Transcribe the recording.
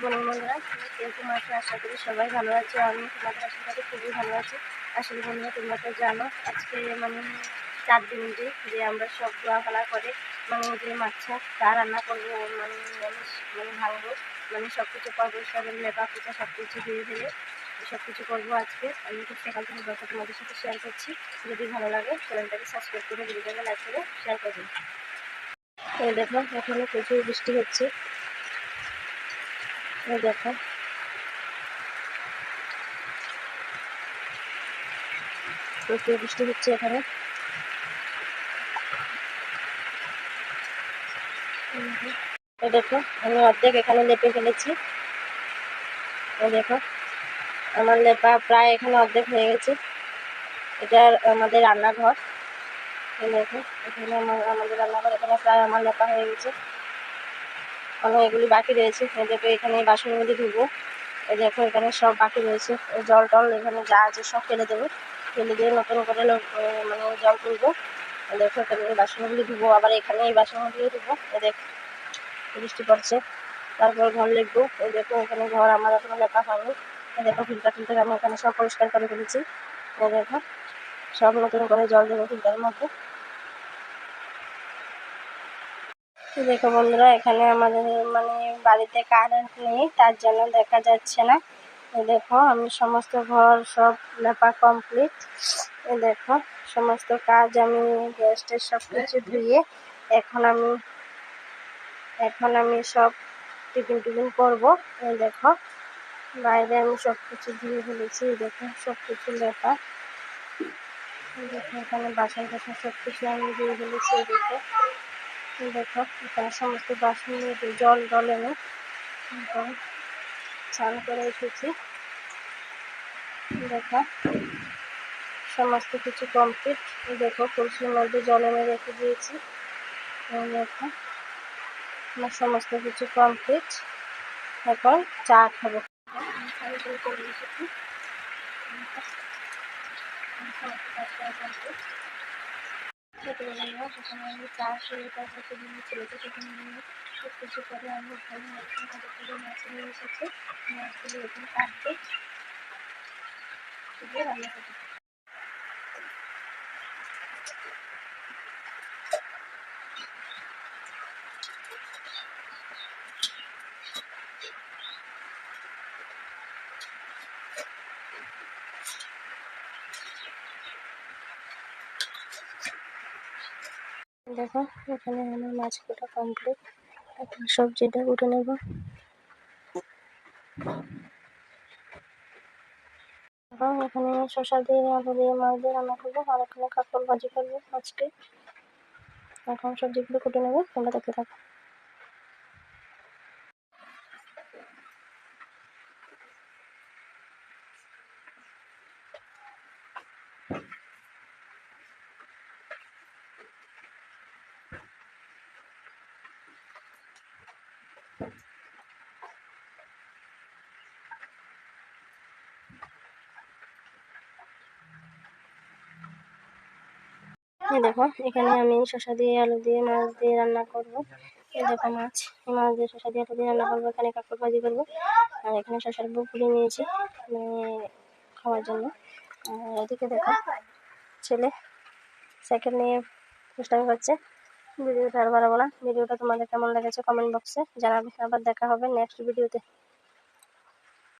বোনের বন্ধুরা মাকে আশা করি সবাই ভালো আছে। আমি তোমাদের আশীর্বাদে খুবই ভালো আছি। আসলে বন্ধুরা, তোমরা তো জানো, আজকে মানে চার দিন যে আমরা সব ধোয়া ফেলা করে মানে যে মাছটা রান্না করব মানে মানে ভাঙবো মানে সব কিছু পরিষ্কার করে লেপা পুচা সব কিছু দিয়ে দিলে সব কিছু করব আজকে। আমি খুব সকাল থেকে ব্লগটা তোমাদের সাথে শেয়ার করছি। যদি ভালো লাগে, চ্যানেলটাকে সাবস্ক্রাইব করে, ভিডিওটাকে লাইক করে শেয়ার করবেন দেখো, এখানে প্রচুর বৃষ্টি হচ্ছে। দেখো। প্রচুর বৃষ্টি হচ্ছে এখানে। দেখো, আমি অর্ধেক এখানে লেপে ফেলেছি। দেখো, আমার লেপা প্রায় এখানে অর্ধেক হয়ে গেছে। এটা আমাদের রান্নাঘর। দেখো, এখানে আমাদের রান্নাঘর এখানে প্রায় আমার লেপা হয়ে গেছে। অনেক এগুলি বাকি রয়েছে। দেখো, এখানে বাসনের মধ্যে ধুবো। দেখো, এখানে সব বাকি রয়েছে। জল টল এখানে যা আছে সব ফেলে দেবো। ফেলে দিয়ে নতুন করে মানে জল তুলবো। দেখো, এখানে এই বাসনগুলি ধুবো। আবার এখানে এই বাসনগুলিও ধুবো। দেখ, বৃষ্টি পড়ছে। তারপর ঘর লিখব। এই দেখো, এখানে ঘর আমার এখনও লেখা হয়নি। দেখো, ফিল্টার টিল্টার আমি এখানে সব পরিষ্কার করে ফেলেছি। দেখো, সব নতুন করে জল দেবো ফিল্টারের মধ্যে এই দেখো বন্ধুরা, এখানে আমাদের মানে বাড়িতে কারেন্ট নেই, তার জন্য দেখা যাচ্ছে না। দেখো, আমি সমস্ত ঘর সব লেপা কমপ্লিট দেখো, সমস্ত কাজ আমি গ্যাস টেস সব কিছু ধুয়ে এখন আমি এখন আমি সব টিফিন টিফিন করব। দেখো, বাইরে আমি সব কিছু ধুয়ে ফেলেছি দেখো, সব কিছু এই দেখো, এখানে বাসন টাসন সব কিছু আমি ধুয়ে ফেলেছি দেখো। দেখো এখানে সমস্ত বাসন জল তারপরে স্নান করে এসেছি। দেখো, সমস্ত কিছু কমপ্লিট দেখো কলসির মধ্যে জল এনে রেখে দিয়েছি। দেখো, আমার সমস্ত কিছু কমপ্লিট এখন চা খাব। আমি স্নান complete। ছোটবেলায় যখন আমি চা শুরু তারপর সেদিন ছেলেকে সেখানে নিয়ে করে এসেছি মাছগুলো এখানে কাটবে রান্না করতে দেখো, এখানে আমার মাছ কাটা কমপ্লিট এখন সবজিটা উঠে নেব। এখানে শসা দিয়ে, আলু দিয়ে, মাছ দিয়ে রান্না করব। আর এখানে কাপড় ভাজি করব আজকে। এখন সবজিগুলো কুটে নেব, তোমরা দেখতে থাকো। দেখো, এখানে আমি শসা দিয়ে আলু দিয়ে, মাছ দিয়ে রান্না করব। দেখো মাছ মাছ দিয়ে শসা দিয়ে আলু দিয়ে রান্না করব। এখানে কাঁকড় ভাজি করব। আর এখানে শসার বুক পুড়ে নিয়েছি মানে খাওয়ার জন্য। আর এদিকে দেখো, ছেলে সাইকেল নিয়ে দুষ্টামি করছে। ভিডিওটা আর বাড়াবো না ভিডিওটা তোমাদের কেমন লেগেছে কমেন্ট বক্সে জানাবে। আবার দেখা হবে নেক্সট ভিডিওতে।